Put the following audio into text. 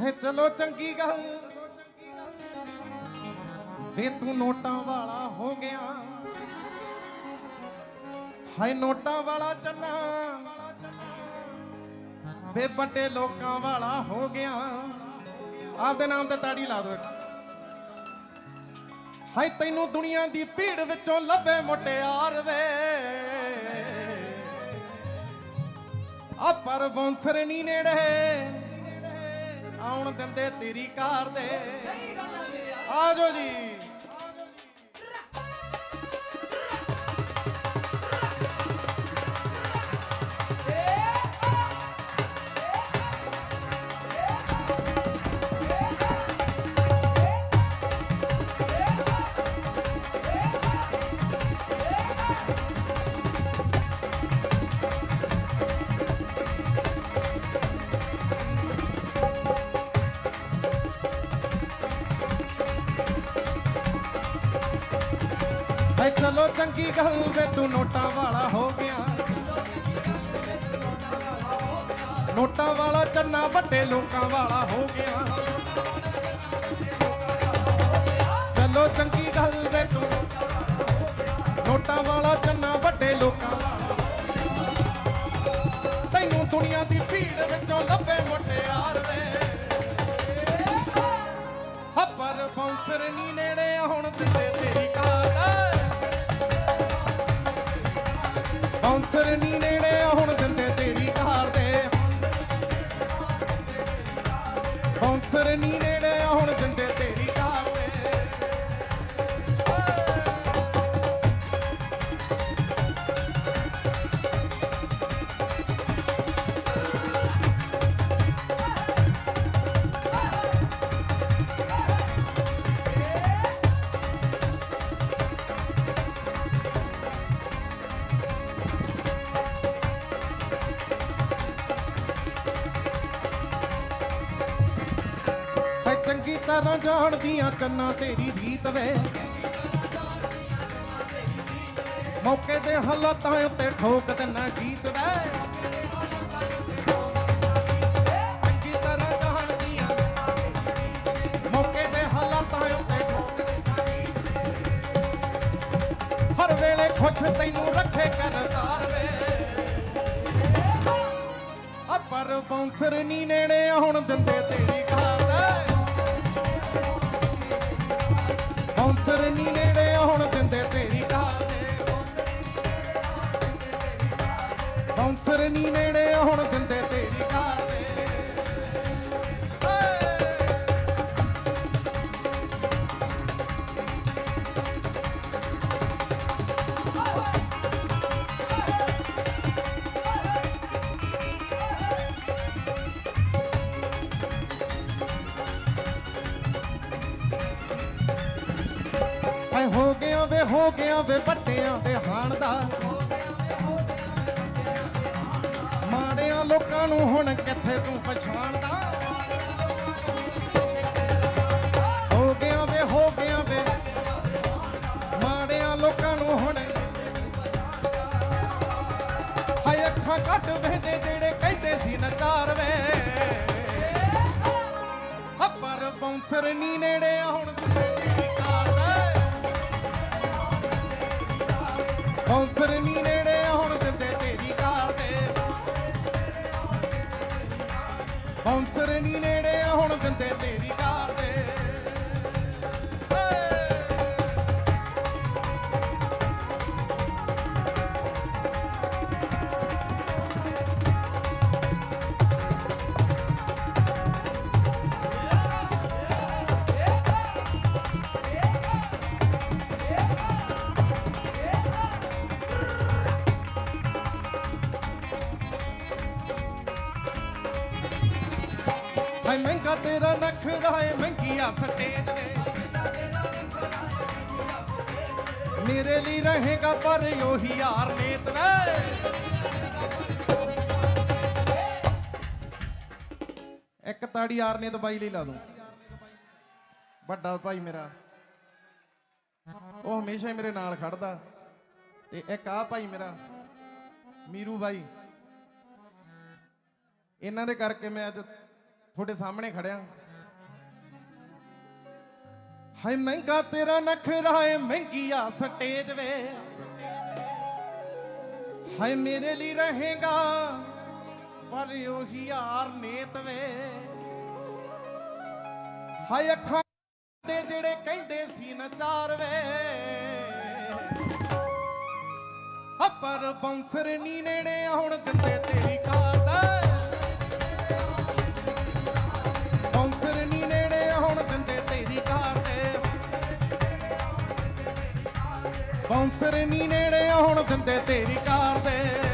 ਹੈ ਚਲੋ ਚੰਗੀ ਗੱਲ। ਵੇ ਤੂੰ ਨੋਟਾਂ ਵਾਲਾ ਹੋ ਗਿਆ। ਹਾਏ ਨੋਟਾਂ ਵਾਲਾ ਚੰਨਾ। ਵੇ ਵੱਡੇ ਲੋਕਾਂ ਵਾਲਾ ਹੋ ਗਿਆ। ਆਪਦੇ ਨਾਮ ਤੇ ਤਾੜੀ ਲਾ ਦੋ ਹਾਏ ਤੈਨੂੰ ਦੁਨੀਆ ਦੀ ਭੀੜ ਵਿੱਚੋਂ ਲੱਭੇ ਮੁਟਿਆਰ ਵੇ। ਆ ਪਰ ਬੌਂਸਰ ਨਹੀਂ ਨੇੜੇ। ਆਉਣ ਦਿੰਦੇ ਤੇਰੀ ਕਾਰ ਦੇ। ਆਜੋ ਜੀ। ਹੈ ਚਲੋ ਚੰਗੀ ਗੱਲ ਵੇ, ਤੂੰ ਨੋਟਾਂ ਵਾਲਾ ਹੋ ਗਿਆ। ਨੋਟਾਂ ਵਾਲਾ ਚੰਨਾ ਵੱਡੇ ਲੋਕਾਂ ਵਾਲਾ ਹੋ ਗਿਆ। ਚਲੋ ਚੰਗੀ ਗੱਲ ਵੇ, ਤੂੰ ਨੋਟਾਂ ਵਾਲਾ ਚੰਨਾ ਵੱਡੇ ਲੋਕਾਂ ਵਾਲਾ। ਤੈਨੂੰ ਦੁਨੀਆ ਦੀ ਬੌਂਸਰ ਨੀ ਨੇੜੇ ਹੁਣ ਦਿੰਦੇ ਹੈ ਚੰਗੀ ਜਾਣਦੀਆਂ ਕੰਨਾਂ ਤੇਰੀ ਰੀਤ ਵੇ। ਮੌਕੇ ਦੇ ਹਾਲਾਤਾਂ ਉੱਤੇ ਠੋਕ ਦਿੰਨਾ ਗੀਤ ਵੇ। ਚੰਗੀ ਤਰ੍ਹਾਂ ਜਾਣਦੀਆਂ ਮੌਕੇ ਦੇ ਠੋਕ ਹਰ ਵੇਲੇ ਖੁਸ਼ ਤੈਨੂੰ ਰੱਖੇ ਕਰਤਾਰ ਵੇ। ਆ ਪਰ ਬੌਂਸਰ ਨੀ ਨੇੜੇ ਹੁਣ ਦਿੰਦੇ ਤੇਰੀ ਕਾਰ ਦੇ ਬੌਂਸਰ ਨੇੜੇ ਹੁਣ ਦਿੰਦੇ ਤੇਰੀ ਕਾਰ ਦੇ। ਬੌਂਸਰ ਨੀ ਨੇੜੇ ਹੁਣ ਐ ਹੋ ਗਿਆ ਵੇ, ਹੋ ਗਿਆ ਵੇ, ਵੱਡਿਆਂ ਦੇ ਹਾਣ ਦਾ। ਮਾੜਿਆਂ ਲੋਕਾਂ ਨੂੰ ਹੁਣ ਕਿੱਥੇ ਤੂੰ ਪਛਾਣਦਾ? ਹੋ ਗਿਆ ਵੇ, ਹੋ ਗਿਆ ਵੇ, ਮਾੜਿਆਂ ਲੋਕਾਂ ਨੂੰ ਹੁਣ। ਹਾਏ ਅੱਖਾਂ ਘੱਟ ਵੇਦੇ ਜਿਹੜੇ ਕਹਿੰਦੇ ਸੀ ਨਕਾਰ ਵੇ। ਹੱਪਰ ਬੌਂਸਰ ਨੀ ਨੇੜੇ ਆ ਹੁਣ ਬੌਂਸਰ ਨੀ ਨੇੜੇ ਹੁਣ ਦਿੰਦੇ ਤੇਰੀ ਕਾਰ ਦੇ ਬੌਂਸਰ ਨੀ ਨੇੜੇ ਹੁਣ ਦਿੰਦੇ ਤੇਰੀ ਕਾਰ ਦੇ ਹਾਏ ਮਹਿੰਗਾ ਤੇਰਾ ਨਖਰਾ ਏ ਮਹਿੰਗੀਆ ਸਟੇਜ ਵੇ ਮੇਰੇ ਲਈ ਰਹੇਗਾ ਪਰ ਉਹੀ ਯਾਰ ਨੇਤ ਵੇ ਇੱਕ ਤਾੜੀ ਯਾਰ ਨੇ ਬਾਈ ਲਈ ਲਾ ਦੂੰ। ਵੱਡਾ ਭਾਈ ਮੇਰਾ। ਉਹ ਹਮੇਸ਼ਾ ਹੀ ਮੇਰੇ ਨਾਲ ਖੜਦਾ। ਤੇ ਇੱਕ ਆ ਭਾਈ ਮੇਰਾ, ਮੀਰੂ ਬਾਈ। ਇਹਨਾਂ ਦੇ ਕਰਕੇ ਮੈਂ ਅੱਜ ਤੁਹਾਡੇ ਸਾਹਮਣੇ ਖੜਿਆ ਹਾਏ ਮਹਿੰਗਾ ਤੇਰਾ ਨਖਰਾ ਏ ਮਹਿੰਗੀ ਸਟੇਜ ਵੇ। ਹਾਏ ਮੇਰੇ ਲਈ ਰਹੇਗਾ, ਪਰ ਉਹੀ ਯਾਰ ਨੇਤ ਵੇ। ਹਾਏ ਅੱਖਾਂ ਦੇ ਜਿਹੜੇ ਕਹਿੰਦੇ ਸੀ ਨਚਾਰ ਵੇ। ਪਰ ਬੌਂਸਰ ਨੀ ਨੇੜੇ ਹੁਣ ਦਿੰਦੇ ਤੇਰੀ ਕਾਰ ਦਾ ਬੌਂਸਰ ਨੀ ਨੇੜੇ ਹੁਣ ਦਿੰਦੇ ਤੇਰੀ ਕਾਰ ਦੇ।